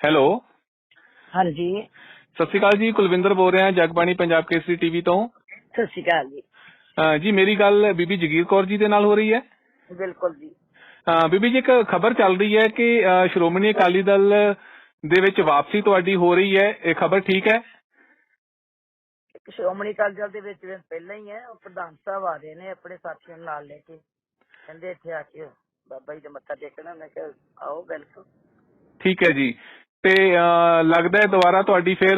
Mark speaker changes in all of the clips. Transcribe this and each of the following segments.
Speaker 1: Hello
Speaker 2: ਹਾਂਜੀ।
Speaker 1: ਸਤਿ ਸ਼੍ਰੀ ਅਕਾਲ ਜੀ ਕੁਲਵਿੰਦਰ ਬੋਲ ਰਿਹਾ ਜਗਬਾਣੀ ਪੰਜਾਬ ਕੇਸਰੀ ਟੀਵੀ ਤੋਂ।
Speaker 2: ਸਤਿ ਸ਼੍ਰੀ ਅਕਾਲ ਜੀ।
Speaker 1: ਅਹ ਜੀ ਮੇਰੀ ਗੱਲ ਬੀਬੀ ਜਗੀਰ ਕੌਰ ਜੀ ਦੇ ਨਾਲ ਹੋ ਰਹੀ ਹੈ?
Speaker 2: ਬਿਲਕੁਲ ਜੀ।
Speaker 1: ਅਹ ਬੀਬੀ ਜੀ ਇੱਕ ਖਬਰ ਚੱਲ ਰਹੀ ਹੈ ਕਿ ਅਹ ਸ਼੍ਰੋਮਣੀ ਅਕਾਲੀ ਦਲ ਦੇ ਵਿੱਚ ਵਾਪਸੀ ਤੁਹਾਡੀ ਹੋ ਰਹੀ ਹੈ। ਇਹ ਖਬਰ ਠੀਕ ਹੈ?
Speaker 2: ਸ਼੍ਰੋਮਣੀ ਅਕਾਲੀ ਦਲ ਦੇ ਵਿੱਚ ਪਹਿਲਾਂ ਹੀ ਹੈ ਉਹ ਪ੍ਰਧਾਨ ਸਾਹਿਬ ਆ ਰਹੇ ਨੇ ਆਪਣੇ ਸਾਥੀਆਂ ਨੂੰ ਨਾਲ ਲੈ ਕੇ। ਕਹਿੰਦੇ ਇੱਥੇ ਆ ਕੇ ਬਾਬਾ ਜੀ ਦੇ ਮੱਥਾ ਟੇਕਣਾ ਮੈਂ ਕਿਹਾ ਆਓ ਵੈਲਕਮ
Speaker 1: ਠੀਕ ਹੈ ਜੀ। ਤੇ ਲੱਗਦਾ ਹੈ ਦੁਬਾਰਾ ਤੁਹਾਡੀ ਫਿਰ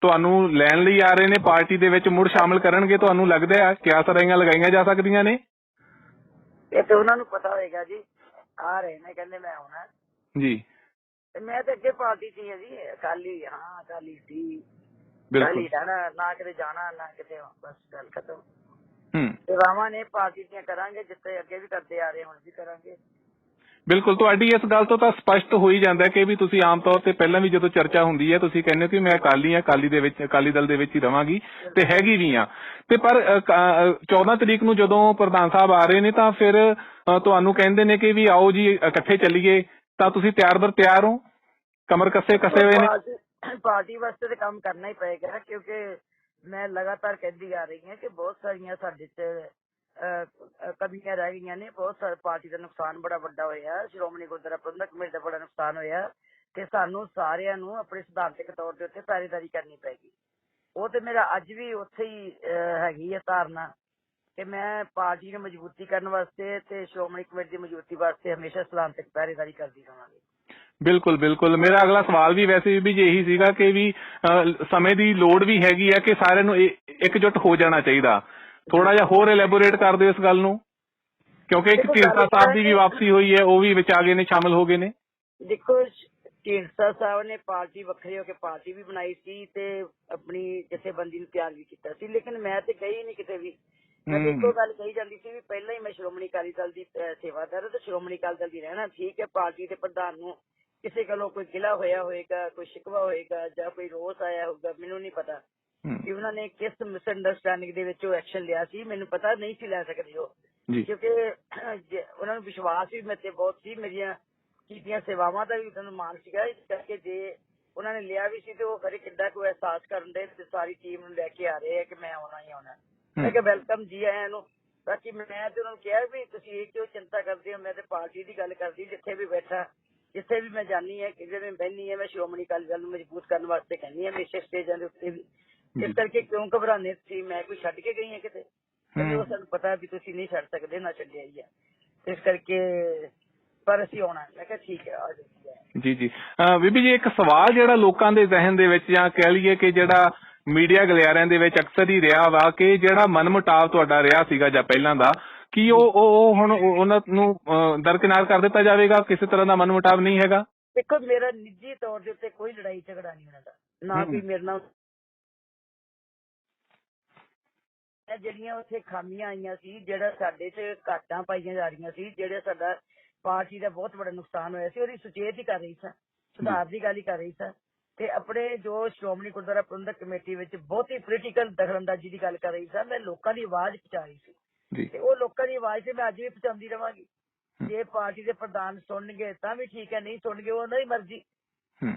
Speaker 1: ਤੁਹਾਨੂੰ ਲੈਣ ਲਈ ਆ ਰਹੇ ਨੇ ਪਾਰਟੀ ਦੇ ਵਿੱਚ ਮੁੜ ਸ਼ਾਮਲ ਕਰਨਗੇ ਤੁਹਾਨੂੰ ਲੱਗਦਾ ਹੈ ਕਿ ਆਸਰਾਈਆਂ ਲਗਾਈਆਂ ਜਾ ਸਕਦੀਆਂ ਨੇ?
Speaker 2: ਇਹ ਤੇ ਉਹਨਾਂ ਨੂੰ ਪਤਾ ਹੋਏਗਾ ਜੀ ਆ ਰਹੇ ਨੇ ਕਹਿੰਦੇ ਮੈਂ ਆਉਣਾ।
Speaker 1: ਜੀ।
Speaker 2: ਤੇ ਮੈਂ ਤੇ ਅੱਗੇ ਪਾਰਟੀ 'ਚ ਹੀ ਹਾਂ ਜੀ ਅਕਾਲੀ ਹਾਂ ਅਕਾਲੀ ਸੀ।
Speaker 1: ਬਿਲਕੁਲ।
Speaker 2: ਰਹਿਣਾ ਨਾ ਕਿਤੇ ਜਾਣਾ ਨਾ ਕਿਤੇ ਬਸ ਗੱਲ ਖਤਮ।
Speaker 1: ਹੂੰ।
Speaker 2: ਸੇਵਾਵਾਂ ਨੇ ਪਾਰਟੀ ਦੀਆਂ ਕਰਾਂਗੇ ਜਿੱਥੇ ਅੱਗੇ ਵੀ ਕਰਦੇ ਆ ਰਹੇ ਹੁਣ ਵੀ ਕਰਾਂਗੇ।
Speaker 1: ਬਿਲਕੁਲ, ਤੁਹਾਡੀ ਇਸ ਗੱਲ ਤੋਂ ਤਾਂ ਸਪਸ਼ਟ ਹੋ ਹੀ ਜਾਂਦਾ ਕਿ ਵੀ ਤੁਸੀਂ ਆਮ ਤੌਰ ਤੇ ਪਹਿਲਾਂ ਵੀ ਜਦੋਂ ਚਰਚਾ ਹੁੰਦੀ ਹੈ, ਤੁਸੀਂ ਕਹਿੰਦੇ ਹੋ ਕਿ ਮੈਂ ਅਕਾਲੀ ਹਾਂ, ਅਕਾਲੀ ਦੇ ਵਿੱਚ, ਅਕਾਲੀ ਦਲ ਦੇ ਵਿੱਚ ਹੀ ਰਵਾਂਗੀ ਤੇ ਹੈਗੀ ਵੀ ਆ ਤੇ ਪਰ 14 ਤਰੀਕ ਨੂੰ ਜਦੋਂ ਪ੍ਰਧਾਨ ਸਾਹਿਬ ਆ ਰਹੇ ਨੇ ਤਾਂ ਫਿਰ ਤੁਹਾਨੂੰ ਕਹਿੰਦੇ ਨੇ ਕਿ ਵੀ ਆਓ ਜੀ, ਇਕੱਠੇ ਚੱਲੀਏ, ਤਾਂ ਤੁਸੀਂ ਤਿਆਰ ਬਰ ਤਿਆਰ ਹੋ? ਕਮਰ ਕੱਸੇ ਕੱਸੇ ਹੋਏ ਨੇ?
Speaker 2: ਪਾਰਟੀ- ਵਾਸਤੇ ਤਾਂ ਕੰਮ ਕਰਨਾ ਹੀ ਪਏਗਾ, ਕਿਉਂਕਿ ਮੈਂ ਲਗਾਤਾਰ ਕਹਿੰਦੀ ਆ ਰਹੀ ਹਾਂ ਕਿ ਬਹੁਤ ਸਾਰੀਆਂ ਸਾਡੇ ਚ ਕਮੀਆਂ ਰਹਿ ਗਈਆਂ ਨੇ ਬਹੁਤ ਸਾਰੇ ਪਾਰਟੀ ਦਾ ਨੁਕਸਾਨ ਬੜਾ ਵੱਡਾ ਹੋਇਆ ਸ਼੍ਰੋਮਣੀ ਗੁਰਦੁਆਰਾ ਪ੍ਰਬੰਧਕ ਕਮੇਟੀ ਦਾ ਬੜਾ ਨੁਕਸਾਨ ਹੋਇਆ ਤੇ ਸਾਨੂੰ ਸਾਰਿਆਂ ਨੂੰ ਆਪਣੇ ਸਿਧਾਂਤਕ ਤੌਰ ਦੇ ਉੱਤੇ ਪਹਿਰੇਦਾਰੀ ਕਰਨੀ ਪਏਗੀ ਉਹ ਤੇ ਮੇਰਾ ਅੱਜ ਵੀ ਉੱਥੇ ਹੀ ਹੈਗੀ ਹੈ ਧਾਰਨਾ ਕਿ ਮੈਂ ਪਾਰਟੀ ਨੂੰ ਮਜ਼ਬੂਤੀ ਕਰਨ ਵਾਸਤੇ ਤੇ ਸ਼੍ਰੋਮਣੀ ਕਮੇਟੀ ਦੀ ਮਜ਼ਬੂਤੀ ਵਾਸਤੇ ਹਮੇਸ਼ਾ ਸਿਧਾਂਤਕ ਪਹਿਰੇਦਾਰੀ ਕਰਦੀ ਰਹਾਂਗੀ।
Speaker 1: ਬਿਲਕੁਲ ਬਿਲਕੁਲ। ਮੇਰਾ ਅਗਲਾ ਸਵਾਲ ਵੀ ਵੈਸੇ ਵੀ ਜੀ ਇਹੀ ਸੀਗਾ ਕਿ ਵੀ ਅ, ਸਮੇਂ ਦੀ ਲੋੜ ਵੀ ਹੈਗੀ ਆ ਕਿ ਸਾਰਿਆਂ ਨੂੰ ਇਹ- ਇਕਜੁੱਟ ਹੋ ਜਾਣਾ ਚਾਹੀਦਾ। ਥੋੜਾ ਜਿਹਾ ਹੋਰ ਐਲੈਬੋਰੇਟ ਕਰ ਦਿਓ ਇਸ ਗੱਲ ਨੂੰ। ਕਿਉਂਕਿ ਇੱਕ ਢੀਂਡਸਾ ਸਾਹਿਬ ਦੀ ਵੀ ਵਾਪਸੀ ਹੋਈ ਹੈ ਉਹ ਵੀ ਵਿੱਚ ਆ ਗਏ ਨੇ ਸ਼ਾਮਲ ਹੋ ਗਏ ਨੇ।
Speaker 2: ਦੇਖੋ ਢੀਂਡਸਾ ਸਾਹਿਬ ਨੇ ਪਾਰਟੀ ਵੱਖਰੇ ਹੋ ਕੇ ਪਾਰਟੀ ਵੀ ਬਣਾਈ ਸੀ ਤੇ ਆਪਣੀ ਜਥੇਬੰਦੀ ਨੂੰ ਤਿਆਰ ਵੀ ਕੀਤਾ ਸੀ। ਲੇਕਿਨ ਮੈਂ ਤੇ ਗਈ ਨਹੀਂ ਕਿਤੇ ਵੀ। ਮੈਂ। ਦੇਖੋ ਗੱਲ ਕਹੀ ਜਾਂਦੀ ਸੀ ਵੀ ਪਹਿਲਾਂ ਹੀ ਮੈਂ ਸ਼੍ਰੋਮਣੀ ਅਕਾਲੀ ਦਲ ਦੀ ਸੇਵਾਦਾਰ ਤੇ ਸ਼੍ਰੋਮਣੀ ਅਕਾਲੀ ਦਲ ਦੀ ਰਹਿਣਾ ਠੀਕ ਹੈ। ਪਾਰਟੀ ਦੇ ਪ੍ਰਧਾਨ ਨੂੰ ਕਿਸੇ ਕੋਲੋਂ ਕੋਈ ਗਿਲਾ ਹੋਇਆ ਹੋਏਗਾ ਕੋਈ ਸ਼ਿਕਵਾ ਹੋਏਗਾ ਜਾਂ ਕੋਈ ਰੋਸ ਆਇਆ ਹੋਊਗਾ ਮੈਨੂੰ ਨਹੀਂ ਪਤਾ। ਕਿ ਉਹਨਾਂ ਨੇ ਕਿਸ ਮਿਸਅੰਡਰਸਟੈਂਡਿੰਗ ਦੇ ਵਿੱਚ ਉਹ ਐਕਸ਼ਨ ਲਿਆ ਸੀ ਮੈਨੂੰ ਪਤਾ ਨਹੀਂ ਸੀ ਲੈ ਸਕਦੇ ਉਹ। ਕਿਉਂਕਿ ਉਹਨਾਂ ਨੂੰ ਵਿਸ਼ਵਾਸ ਵੀ ਮੇਰੇ ਤੇ ਬਹੁਤ ਸੀ ਮੇਰੀਆਂ ਕੀਤੀਆਂ ਸੇਵਾਵਾਂ ਦਾ ਵੀ ਉਹਨਾਂ ਨੂੰ ਮਾਣ ਸੀਗਾ ਇਸ ਕਰਕੇ ਜੇ ਉਹਨਾਂ ਨੇ ਲਿਆ ਵੀ ਸੀ ਤੇ ਉਹ ਕਰੇ ਕਿੱਦਾਂ ਕੋਈ ਅਹਿਸਾਸ ਕਰਨ ਦੇ ਤੇ ਸਾਰੀ ਟੀਮ ਨੂੰ ਲੈ ਕੇ ਆ ਰਹੇ ਆ ਕਿ ਮੈਂ ਆਉਣਾ ਹੀ ਆਉਣਾ। ਮੈਂ ਕਿਹਾ ਵੈਲਕਮ ਜੀ ਆਇਆਂ ਨੂੰ। ਬਾਕੀ ਮੈਂ ਤੇ ਉਹਨਾਂ ਨੂੰ ਕਿਹਾ ਵੀ ਤੁਸੀਂ ਇਹ ਕਿਉਂ ਚਿੰਤਾ ਕਰਦੇ ਹੋ? ਮੈਂ ਤੇ ਪਾਰਟੀ ਦੀ ਗੱਲ ਕਰਦੀ ਜਿੱਥੇ ਵੀ ਬੈਠਾ ਜਿੱਥੇ ਵੀ ਮੈਂ ਜਾਣੀ ਹੈ ਕਿਤੇ ਵੀ ਬਹਿਨੀ ਹੈ ਮੈਂ ਸ਼੍ਰੋਮਣੀ ਅਕਾਲੀ ਦਲ ਨੂੰ ਮਜ਼ਬੂਤ ਕਰਨ ਵਾਸਤੇ ਕਹਿੰਦੀ ਹਾਂ ਹਮੇਸ਼ਾ ਸਟੇਜਾਂ ਦੇ ਉੱਤੇ ਵੀ। ਇਸ ਕਰਕੇ ਕਿਉਂ ਘਬਰਾਉਂਦੇ ਸੀ? ਮੈਂ ਕੋਈ ਛੱਡ ਕੇ ਗਈ ਹਾਂ ਕਿਤੇ? ਕਹਿੰਦੇ ਉਹ। ਸਾਨੂੰ ਪਤਾ ਵੀ ਤੁਸੀਂ ਨਹੀਂ ਛੱਡ ਸਕਦੇ ਨਾ ਛੱਡਿਆ ਹੀ ਆ। ਇਸ ਕਰਕੇ ਪਰ ਅਸੀਂ ਆਉਣਾ ਮੈਂ ਕਿਹਾ ਠੀਕ ਹੈ ਆ ਜਾਓ।
Speaker 1: ਜੀ ਜੀ। ਬੀਬੀ ਜੀ ਇੱਕ ਸਵਾਲ ਜਿਹੜਾ ਲੋਕਾਂ ਦੇ ਜ਼ਿਹਨ ਦੇ ਵਿੱਚ ਜਾਂ ਕਹਿ ਲਈਏ ਕਿ ਜਿਹੜਾ ਮੀਡੀਆ ਗਲਿਆਰਿਆਂ ਦੇ ਵਿੱਚ ਅਕਸਰ ਹੀ ਰਿਹਾ ਵਾ ਕਿ ਜਿਹੜਾ ਮਨਮੁਟਾਵ ਤੁਹਾਡਾ ਰਿਹਾ ਸੀਗਾ ਜਾਂ ਪਹਿਲਾਂ ਦਾ ਕੀ ਉਹ ਉਹ ਹੁਣ ਉਹ- ਉਹਨਾਂ ਨੂੰ ਦਰਕਿਨਾਰ ਕਰ ਦਿੱਤਾ ਜਾਵੇਗਾ? ਕਿਸੇ ਤਰ੍ਹਾਂ ਦਾ ਮਨਮੁਟਾਵ ਨਹੀਂ ਹੈਗਾ?
Speaker 2: ਦੇਖੋ ਮੇਰਾ ਨਿੱਜੀ ਤੌਰ ਦੇ ਉੱਤੇ ਕੋਈ ਲੜਾਈ ਝਗੜਾ ਨਹੀਂ ਉਹਨਾਂ ਦਾ। ਨਾ। ਕੋਈ ਮੇਰੇ ਨਾਲ ਇਹ ਜਿਹੜੀਆਂ ਉੱਥੇ ਖਾਮੀਆਂ ਆਈਆਂ ਸੀ ਜਿਹੜਾ ਸਾਡੇ 'ਚ ਘਾਟਾਂ ਪਾਈਆਂ ਜਾ ਰਹੀਆਂ ਸੀ ਜਿਹੜੇ ਸਾਡਾ ਪਾਰਟੀ ਦਾ ਬਹੁਤ ਵੱਡਾ ਨੁਕਸਾਨ ਹੋਇਆ ਸੀ ਉਹਦੀ ਸੁਚੇਤ ਹੀ ਕਰ ਰਹੀ ਸਾਂ ਸੁਧਾਰ ਦੀ ਗੱਲ ਹੀ ਕਰ ਰਹੀ ਸਾਂ। ਤੇ ਆਪਣੇ ਜੋ ਸ਼੍ਰੋਮਣੀ ਗੁਰਦੁਆਰਾ ਪ੍ਰਬੰਧਕ ਕਮੇਟੀ ਵਿੱਚ ਬਹੁਤੀ ਪੋਲੀਟੀਕਲ ਦਖਲਅੰਦਾਜ਼ੀ ਦੀ ਗੱਲ ਕਰ ਰਹੀ ਸਾਂ ਮੈਂ ਲੋਕਾਂ ਦੀ ਆਵਾਜ਼ ਪਹੁੰਚਾ ਰਹੀ ਸੀ। ਤੇ ਉਹ ਲੋਕਾਂ ਦੀ ਆਵਾਜ਼ ਤੇ ਮੈਂ ਅੱਜ ਵੀ ਪਹੁੰਚਾਉਂਦੀ ਰਵਾਂਗੀ। ਜੇ ਪਾਰਟੀ ਦੇ ਪ੍ਰਧਾਨ ਸੁਣਨਗੇ ਤਾਂ ਵੀ ਠੀਕ ਹੈ ਨਹੀਂ ਸੁਣਨਗੇ ਉਹ ਉਹਨਾਂ ਦੀ ਮਰਜ਼ੀ।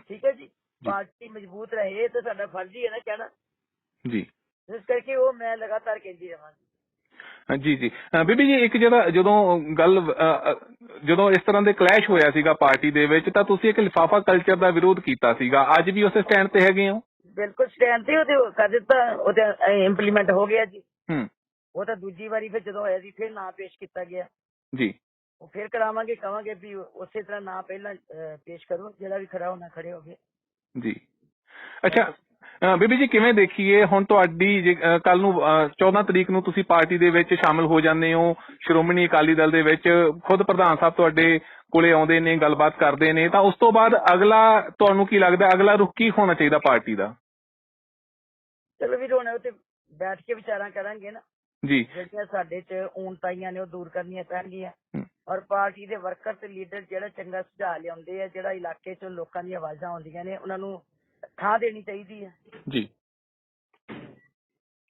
Speaker 2: ਠੀਕ ਹੈ ਜੀ। ਪਾਰਟੀ ਮਜ਼ਬੂਤ ਰਹੇ ਤਾਂ ਸਾਡਾ ਫਰਜ਼ ਹੀ ਹੈ ਨਾ ਕਹਿਣਾ।
Speaker 1: ਜੀ।
Speaker 2: ਇਸ ਕਰਕੇ ਉਹ ਮੈਂ ਲਗਾਤਾਰ ਕਹਿੰਦੀ
Speaker 1: ਅਹ ਜੀ ਜੀ। ਬੀਬੀ ਜੀ ਇੱਕ ਜਿਹੜਾ ਜਦੋਂ ਗੱਲ ਜਦੋਂ ਇਸ ਤਰ੍ਹਾਂ ਦੇ ਕਲੈਸ਼ ਹੋਇਆ ਸੀਗਾ ਪਾਰਟੀ ਦੇ ਵਿੱਚ ਤਾਂ ਤੁਸੀਂ ਇੱਕ ਲਿਫਾਫਾ ਕਲਚਰ ਦਾ ਵਿਰੋਧ ਕੀਤਾ ਸੀਗਾ। ਅੱਜ ਵੀ ਉਸੇ ਸਟੈਂਡ ਤੇ ਹੈਗੇ ਹੋ?
Speaker 2: ਬਿਲਕੁਲ ਸਟੈਂਡ ਤੇ ਉਹਦੇ ਕਰ ਦਿੱਤਾ ਉਹ ਤੇ ਇੰਪਲੀਮੈਂਟ ਹੋ ਗਿਆ ਜੀ।
Speaker 1: ਹੂੰ।
Speaker 2: ਉਹ ਤਾਂ ਦੂਜੀ ਵਾਰੀ ਫਿਰ ਜਦੋਂ ਹੋਇਆ ਸੀ ਫਿਰ ਨਾਂ ਪੇਸ਼ ਕੀਤਾ ਗਿਆ।
Speaker 1: ਜੀ।
Speaker 2: ਉਹ ਫਿਰ ਕਰਾਵਾਂਗੇ ਕਵਾਂਗੇ ਵੀ ਉਸੇ ਤਰ੍ਹਾਂ ਨਾਂ ਪਹਿਲਾਂ ਪੇਸ਼ ਕਰੋ ਜਿਹੜਾ ਵੀ ਖੜਾ ਹੋਣਾ ਖੜੇ ਹੋਗੇ
Speaker 1: ਜੀ। ਅੱਛਾ ਬੀਬੀ ਜੀ ਕਿਵੇਂ ਦੇਖੀਏ? ਹੁਣ ਤੁਹਾਡੀ ਕੱਲ ਨੂੰ ਅਹ, 14 ਤਰੀਕ ਨੂੰ ਤੁਸੀਂ ਪਾਰਟੀ ਦੇ ਵਿੱਚ ਸ਼ਾਮਲ ਹੋ ਜਾਂਦੇ ਹੋ। ਸ਼੍ਰੋਮਣੀ ਅਕਾਲੀ ਦਲ ਦੇ ਵਿੱਚ ਖੁਦ ਪ੍ਰਧਾਨ ਸਾਹਿਬ ਤੁਹਾਡੇ ਕੋਲੇ ਆਉਂਦੇ ਨੇ ਗੱਲਬਾਤ ਕਰਦੇ ਨੇ। ਤਾਂ ਉਸ ਤੋਂ ਬਾਅਦ ਅਗਲਾ ਤੁਹਾਨੂੰ ਕੀ ਲੱਗਦਾ ਅਗਲਾ ਰੁਖ ਕੀ ਹੋਣਾ ਚਾਹੀਦਾ ਪਾਰਟੀ ਦਾ?
Speaker 2: ਚਲੋ ਵੀ ਹੁਣ ਤੇ ਬੈਠ ਕੇ ਵਿਚਾਰਾਂ ਕਰਾਂਗੇ ਨਾ।
Speaker 1: ਜੀ।
Speaker 2: ਜਿਹੜੀਆਂ ਸਾਡੇ 'ਚ ਊਣਤਾਈਆਂ ਨੇ ਉਹ ਦੂਰ ਕਰਨੀਆਂ ਪੈਣਗੀਆਂ। ਔਰ ਪਾਰਟੀ ਦੇ ਵਰਕਰ ਤੇ ਲੀਡਰ ਜਿਹੜਾ ਚੰਗਾ ਸੁਝਾਅ ਲਿਆਉਂਦੇ ਆ ਜਿਹੜਾ ਇਲਾਕੇ 'ਚੋਂ ਲੋਕਾਂ ਦੀਆਂ ਆਵਾਜ਼ਾਂ ਆਉਂਦੀਆਂ ਨੇ ਉਹਨਾਂ ਨੂੰ ਥਾਂ ਦੇਣੀ ਚਾਹੀਦੀ ਹੈ।
Speaker 1: ਜੀ।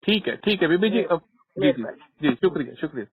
Speaker 1: ਠੀਕ ਹੈ ਠੀਕ ਹੈ ਬੀਬੀ ਜੀ ਅਹ, ਜੀ ਜੀ ਜੀ ਸ਼ੁਕਰੀਆ ਸ਼ੁਕਰੀਆ।